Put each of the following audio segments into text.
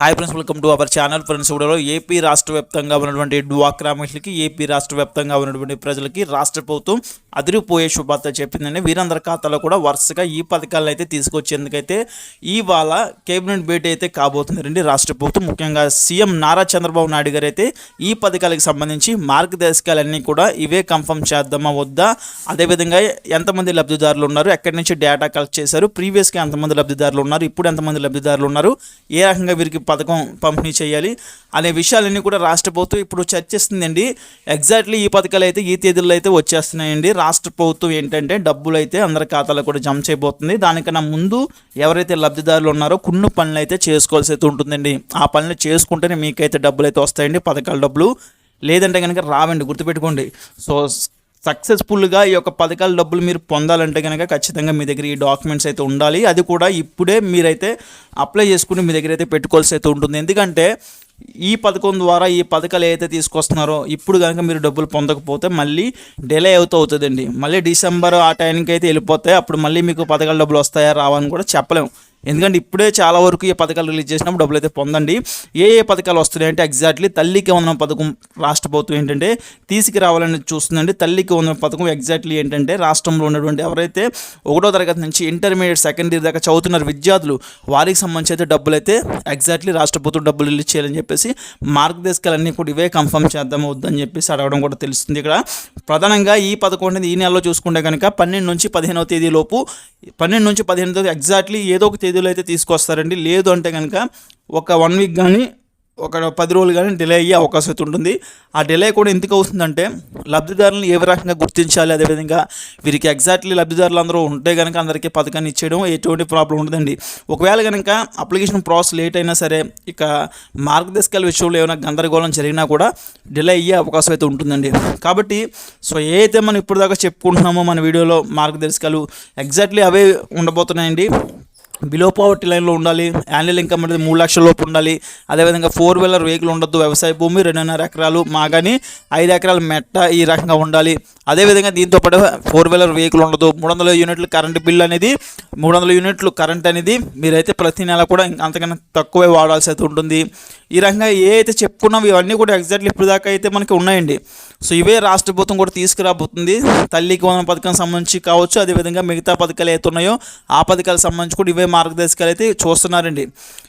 Hi friends welcome to our channel friends కూడా AP రాష్ట్ర వ్యాప్తంగా ఉన్నటువంటి డ్వాక్రా మహిళలకి ఏపీ రాష్ట్ర వ్యాప్తంగా ఉన్నటువంటి ప్రజలకి రాష్ట్ర ప్రభుత్వం అదిరిపోయే శుభార్త చెప్పిందండి. వీరందరి ఖాతాలో కూడా వరుసగా ఈ పథకాలను అయితే తీసుకొచ్చేందుకైతే ఇవాళ కేబినెట్ భేటీ అయితే కాబోతుందండి రాష్ట్ర ప్రభుత్వం. ముఖ్యంగా సీఎం నారా చంద్రబాబు నాయుడు గారు అయితే ఈ పథకాలకు సంబంధించి మార్గదర్శకాలన్నీ కూడా ఇవే కన్ఫర్మ్ చేద్దామా వద్దా? అదేవిధంగా ఎంతమంది లబ్ధిదారులు ఉన్నారు? ఎక్కడి నుంచి డేటా కలెక్ట్ చేశారు? ప్రీవియస్గా ఎంతమంది లబ్ధిదారులు ఉన్నారు? ఇప్పుడు ఎంతమంది లబ్ధిదారులు ఉన్నారు? ఏ రకంగా వీరికి పథకం పంపిణీ చేయాలి అనే విషయాలన్నీ కూడా రాష్ట్ర ప్రభుత్వం ఇప్పుడు చర్చిస్తుందండి. ఎగ్జాక్ట్లీ ఈ పథకాలు అయితే ఈ తేదీల్లో అయితే వచ్చేస్తున్నాయండి. రాష్ట్ర ప్రభుత్వం ఏంటంటే డబ్బులు అయితే అందరి ఖాతాలో కూడా జమ చేయబోతుంది. దానికన్నా ముందు ఎవరైతే లబ్ధిదారులు ఉన్నారో కొన్ని పనులు అయితే చేసుకోవాల్సి అయితే ఉంటుందండి. ఆ పనులు చేసుకుంటేనే మీకైతే డబ్బులు అయితే వస్తాయండి పథకాల డబ్బులు. లేదంటే కనుక రావండి గుర్తుపెట్టుకోండి. సో సక్సెస్ఫుల్గా ఈ యొక్క పథకాల డబ్బులు మీరు పొందాలంటే కనుక ఖచ్చితంగా మీ దగ్గర ఈ డాక్యుమెంట్స్ అయితే ఉండాలి. అది కూడా ఇప్పుడే మీరైతే అప్లై చేసుకుని మీ దగ్గర అయితే పెట్టుకోవాల్సి అయితే ఉంటుంది. ఎందుకంటే ఈ పథకం ద్వారా ఈ పథకాలు ఏదైతే తీసుకొస్తున్నారో ఇప్పుడు కనుక మీరు డబ్బులు పొందకపోతే మళ్ళీ డిలే అవుతూ అవుతుందండి. మళ్ళీ డిసెంబర్ ఆ టైంకి అయితే వెళ్ళిపోతే అప్పుడు మళ్ళీ మీకు పథకాల డబ్బులు వస్తాయా రావని కూడా చెప్పలేము ఎందుకంటే ఇప్పుడే చాలా వరకు ఈ పథకాలు రిలీజ్ చేసినప్పుడు డబ్బులు అయితే పొందండి. ఏ ఏ పథకాలు వస్తున్నాయి అంటే ఎగ్జాక్ట్లీ తల్లికి వందనం పథకం రాష్ట్ర ప్రభుత్వం ఏంటంటే తీసుకురావాలని చూస్తుందండి. తల్లికి వందనం పథకం ఎగ్జాక్ట్లీ ఏంటంటే రాష్ట్రంలో ఉన్నటువంటి ఎవరైతే ఒకటో తరగతి నుంచి ఇంటర్మీడియట్ సెకండ్ ఇయర్ దాకా చదువుతున్నారు విద్యార్థులు వారికి సంబంధించి అయితే డబ్బులు అయితే ఎగ్జాక్ట్లీ రాష్ట్ర ప్రభుత్వం డబ్బులు రిలీజ్ చేయాలని చెప్పేసి మార్గదర్శకాలన్నీ కూడా ఇవే కన్ఫర్మ్ చేద్దాం వద్దని చెప్పేసి అడగడం కూడా తెలుస్తుంది ఇక్కడ. ప్రధానంగా ఈ పథకం అనేది ఈ నెలలో చూసుకుంటే కనుక పన్నెండు నుంచి పదిహేనవ తేదీ లోపు పన్నెండు నుంచి పదిహేను తేదీ ఎగ్జాక్ట్లీ ఏదో ఒక తేదీ తేదీలో అయితే తీసుకొస్తారండి. లేదు అంటే కనుక ఒక వన్ వీక్ కానీ ఒక పది రోజులు కానీ డిలే అయ్యే అవకాశం అయితే ఉంటుంది. ఆ డిలే కూడా ఎందుకు అవుతుందంటే లబ్ధిదారులను ఏ రకంగా గుర్తించాలి? అదేవిధంగా వీరికి ఎగ్జాక్ట్లీ లబ్ధిదారులు అందరూ ఉంటే కనుక అందరికీ పథకాన్ని ఇచ్చేయడం ఎటువంటి ప్రాబ్లం ఉండదండి. ఒకవేళ కనుక అప్లికేషన్ ప్రాసెస్ లేట్ అయినా సరే ఇక మార్గదర్శకాల విషయంలో ఏమైనా గందరగోళం జరిగినా కూడా డిలే అయ్యే అవకాశం అయితే ఉంటుందండి. కాబట్టి సో ఏదైతే మనం ఇప్పటిదాకా చెప్పుకుంటున్నామో మన వీడియోలో మార్గదర్శకాలు ఎగ్జాక్ట్లీ అవే ఉండబోతున్నాయండి. బిలో పవర్టీ లైన్లో ఉండాలి. యాన్యువల్ ఇన్కమ్ అనేది మూడు లక్షల లోపు ఉండాలి. అదేవిధంగా ఫోర్ వీలర్ వెహికల్ ఉండొద్దు. వ్యవసాయ భూమి రెండున్నర ఎకరాలు మాగాని ఐదు ఎకరాల మెట్ట ఈ రకంగా ఉండాలి. అదేవిధంగా దీంతో పాటు ఫోర్ వీలర్ వెహికల్ ఉండదు మూడు వందల యూనిట్లు కరెంటు బిల్ అనేది మూడు వందల యూనిట్లు కరెంట్ అనేది మీరైతే ప్రతి నెల కూడా అంతకన్నా తక్కువే వాడాల్సి అయితే ఉంటుంది. ఈ రకంగా ఏ అయితే చెప్పుకున్నాం ఇవన్నీ కూడా ఎగ్జాక్ట్లీ ఇప్పుడు దాకా అయితే మనకి ఉన్నాయండి. సో ఇవే రాష్ట్ర ప్రభుత్వం కూడా తీసుకురాబోతుంది. తల్లికి వందన పథకం సంబంధించి కావచ్చు అదేవిధంగా మిగతా పథకాలు అయితే ఉన్నాయో ఆ పథకాలకు సంబంధించి కూడా ఇవే మార్గదర్శకాలు అయితే చూస్తున్నారండి.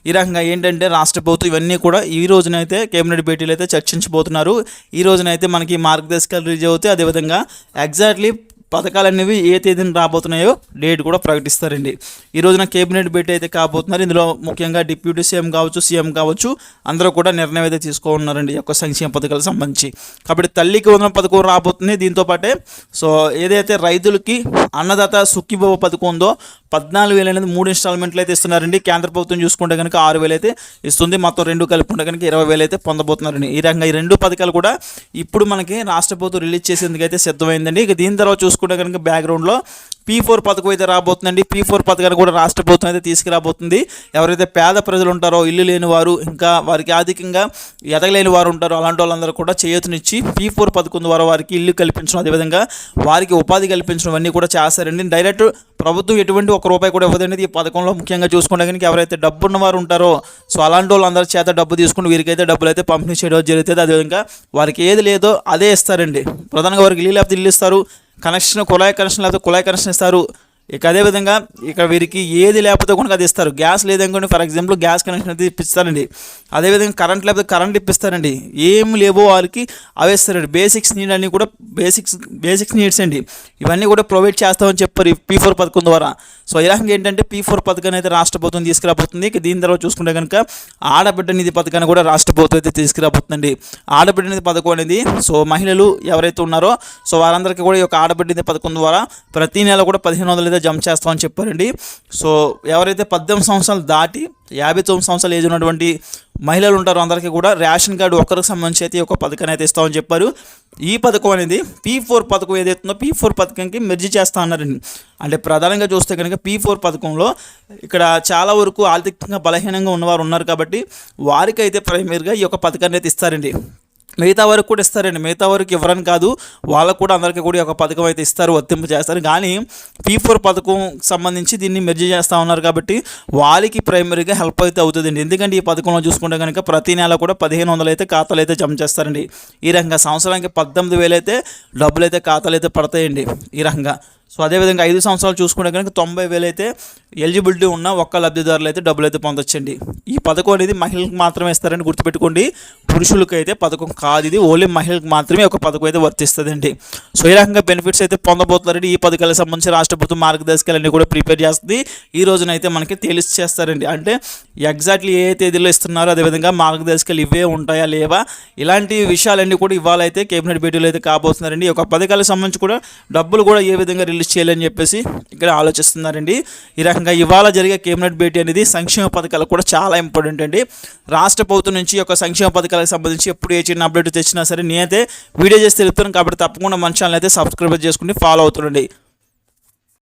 ఈ రకంగా ఏంటంటే రాష్ట్ర ప్రభుత్వం ఇవన్నీ కూడా ఈ రోజునైతే కేబినెట్ భేటీలు అయితే చర్చించబోతున్నారు. ఈ రోజునైతే మనకి మార్గదర్శకాలు రిలీజ్ అవుతాయి. అదేవిధంగా ఎగ్జాక్ట్లీ పథకాలు అనేవి ఏ తేదీన రాబోతున్నాయో డేట్ కూడా ప్రకటిస్తారండి. ఈ రోజున కేబినెట్ భేటీ అయితే కాబోతున్నారు. ఇందులో ముఖ్యంగా డిప్యూటీ సీఎం కావచ్చు సీఎం కావచ్చు అందరూ కూడా నిర్ణయం అయితే తీసుకోనున్నారండి. ఈ యొక్క సంక్షేమ పథకాలకు సంబంధించి. కాబట్టి తల్లికి వందన పథకం రాబోతుంది. దీంతో పాటే సో ఏదైతే రైతులకి అన్నదాత సుఖీభవ పథకం ఉందో పద్నాలుగు వేలు అనేది మూడు ఇన్స్టాల్మెంట్లు అయితే ఇస్తున్నారండి. కేంద్ర ప్రభుత్వం చూసుకుంటే కనుక ఆరు వేలు అయితే ఇస్తుంది. మొత్తం రెండు కలుపుకుంటే కనుక ఇరవై వేలు అయితే పొందబోతున్నారండి. ఈ రకంగా ఈ రెండు పథకాలు కూడా ఇప్పుడు మనకి రాష్ట్ర ప్రభుత్వం రిలీజ్ చేసేందుకు అయితే సిద్ధమైందండి. ఇక దీని తర్వాత చూసుకుంటే కనుక బ్యాక్గ్రౌండ్లో పీ ఫోర్ పథకం అయితే రాబోతుందండి. పీ ఫోర్ పథకాన్ని కూడా రాష్ట్ర ప్రభుత్వం అయితే తీసుకురాబోతుంది. ఎవరైతే పేద ప్రజలు ఉంటారో ఇల్లు లేని వారు ఇంకా వారికి ఆర్థికంగా ఎదగలేని వారు ఉంటారో అలాంటి వాళ్ళందరూ కూడా చేయూతనిచ్చి పీ ఫోర్ పథకం ద్వారా వారికి ఇల్లు కల్పించడం అదేవిధంగా వారికి ఉపాధి కల్పించడం అన్నీ కూడా చేస్తారండి. డైరెక్ట్ ప్రభుత్వం ఎటువంటి ఒక రూపాయి కూడా ఇవ్వదండి ఈ పథకంలో ముఖ్యంగా చూసుకుంటే కనుక ఎవరైతే డబ్బు ఉన్నవారు ఉంటారో సో అలాంటి వాళ్ళందరి చేత డబ్బు తీసుకుని వీరికైతే డబ్బులు అయితే పంపిణీ చేయడం జరుగుతుంది. అదేవిధంగా వారికి ఏది లేదో అదే ఇస్తారండి. ప్రధానంగా వారికి ఇల్లు లేకపోతే ఇల్లు ఇస్తారు. కనెక్షన్ కుళాయి కనెక్షన్ లేకపోతే కుళాయి కనెక్షన్ ఇస్తారు. ఇక అదేవిధంగా ఇక వీరికి ఏది లేకపోతే కనుక అది ఇస్తారు. గ్యాస్ లేదనుకోండి ఫర్ ఎగ్జాంపుల్ గ్యాస్ కనెక్షన్ అయితే ఇప్పిస్తారండి. అదేవిధంగా కరెంట్ లేకపోతే కరెంట్ ఇప్పిస్తారండి. ఏం లేవో వారికి అవి ఇస్తారండి. బేసిక్స్ నీడ్ అన్నీ కూడా బేసిక్స్ బేసిక్స్ నీడ్స్ అండి. ఇవన్నీ కూడా ప్రొవైడ్ చేస్తామని చెప్పారు పీ ఫోర్ పథకం ద్వారా. సో ఈ రకంగా ఏంటంటే పీ ఫోర్ పథకాన్ని అయితే రాష్ట్ర ప్రభుత్వం తీసుకురాబోతుంది. దీని తర్వాత చూసుకుంటే కనుక ఆడబిడ్డ నిధి పథకాన్ని కూడా రాష్ట్ర ప్రభుత్వం అయితే తీసుకురాబోతుందండి. ఆడబిడ్డ నిధి పథకం అనేది సో మహిళలు ఎవరైతే ఉన్నారో సో వారందరికీ కూడా ఈ యొక్క ఆడబిడ్డ నిధి పథకం ద్వారా ప్రతి నెల కూడా పదిహేను వందలు అయితే జమ చేస్తామని చెప్పారండి. సో ఎవరైతే పద్దెనిమిది సంవత్సరాలు దాటి యాభై తొమ్మిది సంవత్సరాలు ఏజ్ ఉన్నటువంటి మహిళలు ఉంటారు అందరికీ కూడా రేషన్ కార్డు ఒక్కరికి సంబంధించి అయితే ఒక పథకాన్ని అయితే ఇస్తామని చెప్పారు. ఈ పథకం అనేది పీ ఫోర్ పథకం ఏదైతుందో పీ ఫోర్ పథకంకి మెర్జీ చేస్తా అన్నారండి. అంటే ప్రధానంగా చూస్తే కనుక పీ ఫోర్ పథకంలో ఇక్కడ చాలా వరకు ఆర్థికంగా బలహీనంగా ఉన్నవారు ఉన్నారు కాబట్టి వారికైతే ప్రైమరీగా ఈ యొక్క పథకాన్ని అయితే ఇస్తారండి. మిగతా వరకు కూడా ఇస్తారండి. మిగతా వరకు ఇవ్వరని కాదు వాళ్ళకు కూడా అందరికీ కూడా ఒక పథకం అయితే ఇస్తారు వర్తింపు చేస్తారు. కానీ పీ ఫోర్ పథకం సంబంధించి దీన్ని మెర్జ్ చేస్తూ ఉన్నారు కాబట్టి వాళ్ళకి ప్రైమరీగా హెల్ప్ అయితే అవుతుందండి. ఎందుకంటే ఈ పథకంలో చూసుకుంటే కనుక ప్రతి నెల కూడా పదిహేను వందలు అయితే ఖాతాలు అయితే జమ చేస్తారండి. ఈ రకంగా సంవత్సరానికి పద్దెనిమిది వేలు అయితే డబ్బులు అయితే ఖాతాలు అయితే పడతాయండి. ఈ రకంగా సో అదేవిధంగా ఐదు సంవత్సరాలు చూసుకుంటే కనుక తొంభై వేలు అయితే ఎలిజిబిలిటీ ఉన్న ఒక్క లబ్ధిదారులు అయితే డబ్బులు అయితే పొందొచ్చండి. ఈ పథకం అనేది మహిళలకు మాత్రమే ఇస్తారని గుర్తుపెట్టుకోండి. పురుషులకు అయితే పథకం కాదు ఇది. ఓన్లీ మహిళలకు మాత్రమే ఒక పథకం అయితే వర్తిస్తుందండి. సో ఈ రకంగా బెనిఫిట్స్ అయితే పొందబోతున్నారండి. ఈ పథకాలకు సంబంధించి రాష్ట్ర ప్రభుత్వం మార్గదర్శకాలన్నీ కూడా ప్రిపేర్ చేస్తుంది. ఈ రోజునైతే మనకి తెలిసి చేస్తారండి అంటే ఎగ్జాక్ట్లీ ఏ తేదీలో ఇస్తున్నారో అదేవిధంగా మార్గదర్శకాలు ఇవే ఉంటాయా లేవా? ఇలాంటి విషయాలన్నీ కూడా ఇవాళ అయితే కేబినెట్ భేటీలో అయితే కాబోతున్నారండి. ఈ యొక్క పథకాలకు సంబంధించి కూడా డబ్బులు కూడా ఏ విధంగా రిలీజ్ చేయాలని చెప్పేసి ఇక్కడ ఆలోచిస్తున్నారండి. ఈ రకంగా ఇవాళ జరిగే కేబినెట్ భేటీ అనేది సంక్షేమ పథకాలు కూడా చాలా ఇంపార్టెంట్ అండి. రాష్ట్ర ప్రభుత్వం నుంచి ఒక యొక్క సంక్షేమ పథకాలకు సంబంధించి ఎప్పుడు ఏ చిన్న అప్డేట్ తెచ్చినా సరే నేనైతే వీడియో చేసి తెలుపుతాను కాబట్టి తప్పకుండా మన ఛానల్ అయితే సబ్స్క్రైబ్ చేసుకుని ఫాలో అవుతుండండి.